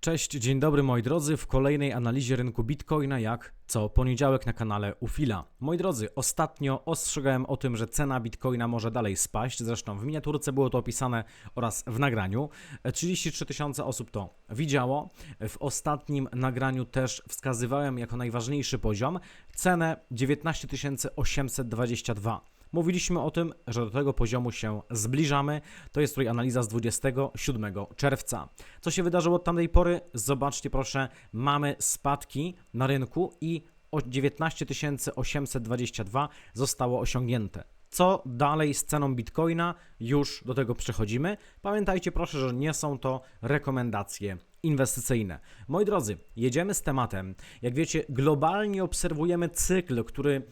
Cześć, dzień dobry moi drodzy, w kolejnej analizie rynku Bitcoina jak co poniedziałek na kanale Ufila. Moi drodzy, ostatnio ostrzegałem o tym, że cena Bitcoina może dalej spaść, zresztą w miniaturce było to opisane oraz w nagraniu. 33 tysiące osób to widziało. W ostatnim nagraniu też wskazywałem jako najważniejszy poziom cenę 19 822. Mówiliśmy o tym, że do tego poziomu się zbliżamy. To jest tutaj analiza z 27 czerwca. Co się wydarzyło od tamtej pory? Zobaczcie proszę, mamy spadki na rynku i o 19 822 zostało osiągnięte. Co dalej z ceną Bitcoina? Już do tego przechodzimy. Pamiętajcie proszę, że nie są to rekomendacje inwestycyjne. Moi drodzy, jedziemy z tematem. Jak wiecie, globalnie obserwujemy cykl, który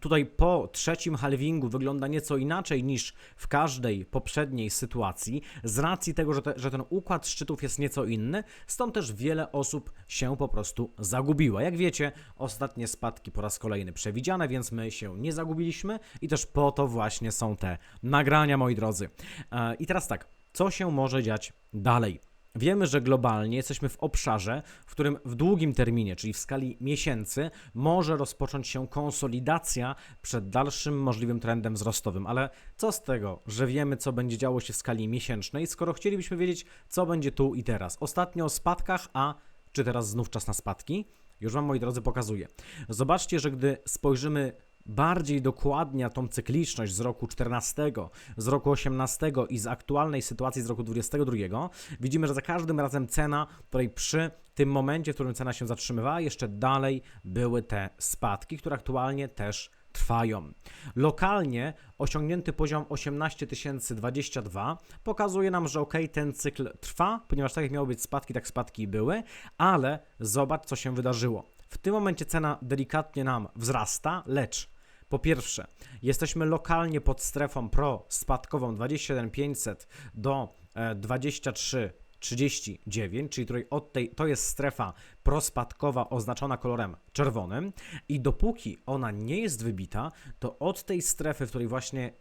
tutaj po trzecim halvingu wygląda nieco inaczej niż w każdej poprzedniej sytuacji, z racji tego, że, te, że ten układ szczytów jest nieco inny, stąd też wiele osób się po prostu zagubiło. Jak wiecie, ostatnie spadki po raz kolejny przewidziane, więc my się nie zagubiliśmy i też po to właśnie są te nagrania, moi drodzy. E, I teraz tak, co się może dziać dalej? Wiemy, że globalnie jesteśmy w obszarze, w którym w długim terminie, czyli w skali miesięcy, może rozpocząć się konsolidacja przed dalszym możliwym trendem wzrostowym. Ale co z tego, że wiemy, co będzie działo się w skali miesięcznej, skoro chcielibyśmy wiedzieć, co będzie tu i teraz? Ostatnio o spadkach, a czy teraz znów czas na spadki? Już Wam, moi drodzy, pokazuję. Zobaczcie, że gdy spojrzymy bardziej dokładnie na tą cykliczność z roku 14, z roku 18 i z aktualnej sytuacji z roku 22, widzimy, że za każdym razem cena, której przy tym momencie, w którym cena się zatrzymywała, jeszcze dalej były te spadki, które aktualnie też trwają. Lokalnie osiągnięty poziom 18022 pokazuje nam, że ok, ten cykl trwa, ponieważ tak jak miały być spadki, tak spadki były, ale zobacz, co się wydarzyło. W tym momencie cena delikatnie nam wzrasta, lecz po pierwsze, jesteśmy lokalnie pod strefą pro-spadkową 27500 do e, 23 39, czyli której od tej, to jest strefa prospadkowa oznaczona kolorem czerwonym i dopóki ona nie jest wybita, to od tej strefy, w której właśnie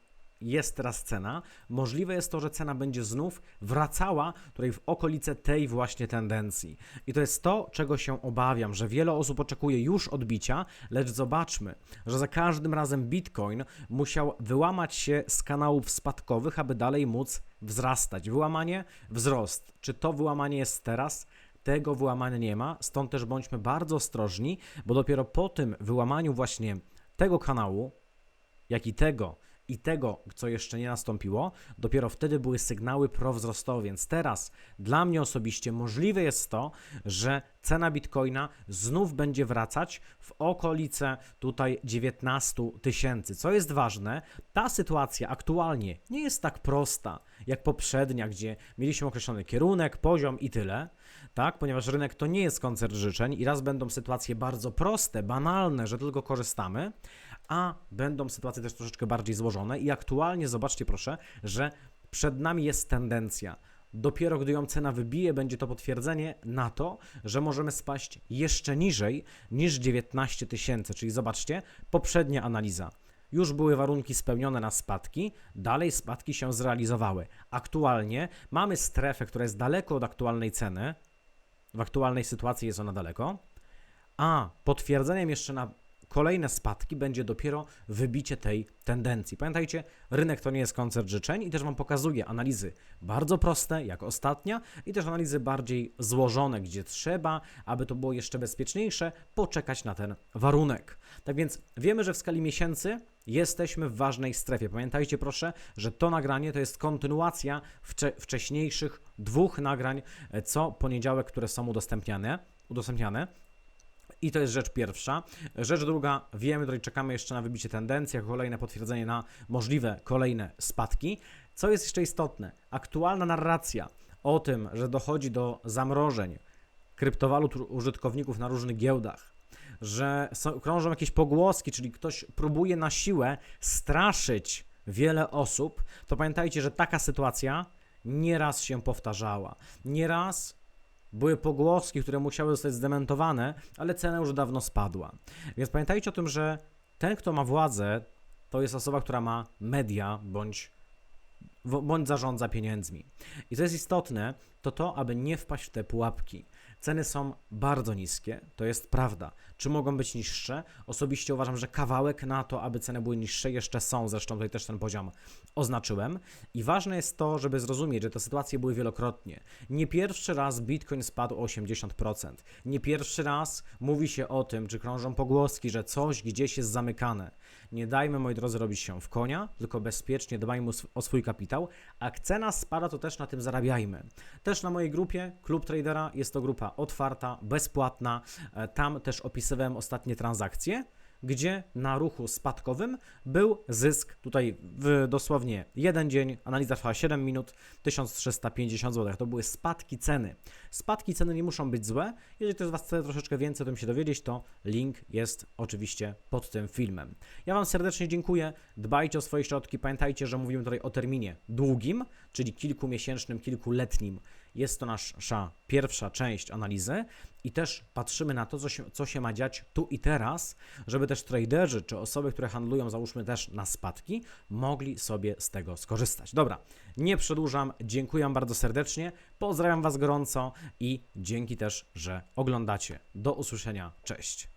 jest teraz cena, możliwe jest to, że cena będzie znów wracała tutaj w okolice tej właśnie tendencji. I to jest to, czego się obawiam, że wiele osób oczekuje już odbicia, lecz zobaczmy, że za każdym razem Bitcoin musiał wyłamać się z kanałów spadkowych, aby dalej móc wzrastać. Wyłamanie, wzrost. Czy to wyłamanie jest teraz? Tego wyłamania nie ma, stąd też bądźmy bardzo ostrożni, bo dopiero po tym wyłamaniu właśnie tego kanału, jak i tego, i tego, co jeszcze nie nastąpiło, dopiero wtedy były sygnały prowzrostowe. Więc teraz dla mnie osobiście możliwe jest to, że cena bitcoina znów będzie wracać w okolice tutaj 19 tysięcy. Co jest ważne, ta sytuacja aktualnie nie jest tak prosta jak poprzednia, gdzie mieliśmy określony kierunek, poziom i tyle. Tak, ponieważ rynek to nie jest koncert życzeń i raz będą sytuacje bardzo proste, banalne, że tylko korzystamy, a będą sytuacje też troszeczkę bardziej złożone i aktualnie zobaczcie proszę, że przed nami jest tendencja. Dopiero gdy ją cena wybije, będzie to potwierdzenie na to, że możemy spaść jeszcze niżej niż 19 tysięcy. Czyli zobaczcie, poprzednia analiza. Już były warunki spełnione na spadki, dalej spadki się zrealizowały. Aktualnie mamy strefę, która jest daleko od aktualnej ceny. W aktualnej sytuacji jest ona daleko. A potwierdzeniem jeszcze na kolejne spadki będzie dopiero wybicie tej tendencji. Pamiętajcie, rynek to nie jest koncert życzeń i też Wam pokazuje analizy bardzo proste, jak ostatnia, i też analizy bardziej złożone, gdzie trzeba, aby to było jeszcze bezpieczniejsze, poczekać na ten warunek. Tak więc wiemy, że w skali miesięcy jesteśmy w ważnej strefie. Pamiętajcie proszę, że to nagranie to jest kontynuacja wcze- wcześniejszych dwóch nagrań e, co poniedziałek, które są udostępniane. udostępniane. I to jest rzecz pierwsza. Rzecz druga, wiemy, tutaj czekamy jeszcze na wybicie tendencji, jako kolejne potwierdzenie na możliwe kolejne spadki. Co jest jeszcze istotne? Aktualna narracja o tym, że dochodzi do zamrożeń kryptowalut użytkowników na różnych giełdach, że są, krążą jakieś pogłoski, czyli ktoś próbuje na siłę straszyć wiele osób, to pamiętajcie, że taka sytuacja nieraz się powtarzała. Nieraz były pogłoski, które musiały zostać zdementowane, ale cena już dawno spadła. Więc pamiętajcie o tym, że ten, kto ma władzę, to jest osoba, która ma media bądź, bądź zarządza pieniędzmi. I co jest istotne, to to, aby nie wpaść w te pułapki. Ceny są bardzo niskie, to jest prawda. Czy mogą być niższe? Osobiście uważam, że kawałek na to, aby ceny były niższe, jeszcze są. Zresztą tutaj też ten poziom oznaczyłem. I ważne jest to, żeby zrozumieć, że te sytuacje były wielokrotnie. Nie pierwszy raz Bitcoin spadł o 80%. Nie pierwszy raz mówi się o tym, czy krążą pogłoski, że coś gdzieś jest zamykane. Nie dajmy, moi drodzy, robić się w konia, tylko bezpiecznie dbajmy o sw- o swój kapitał. A jak cena spada, to też na tym zarabiajmy. Też na mojej grupie, Klub Tradera, jest to grupa otwarta, bezpłatna. E, Tam też opisywałem ostatnie transakcje, gdzie na ruchu spadkowym był zysk, tutaj w dosłownie jeden dzień, analiza trwała 7 minut, 1350 zł. To były spadki ceny. Spadki ceny nie muszą być złe. Jeżeli ktoś z Was chce troszeczkę więcej o tym się dowiedzieć, to link jest oczywiście pod tym filmem. Ja Wam serdecznie dziękuję. Dbajcie o swoje środki. Pamiętajcie, że mówimy tutaj o terminie długim, czyli kilkumiesięcznym, kilkuletnim. Jest to nasza pierwsza część analizy i też patrzymy na to, co się, co się ma dziać tu i teraz, żeby też traderzy czy osoby, które handlują, załóżmy też na spadki, mogli sobie z tego skorzystać. Dobra, nie przedłużam. Dziękuję bardzo serdecznie. Pozdrawiam Was gorąco i dzięki też, że oglądacie. Do usłyszenia. Cześć.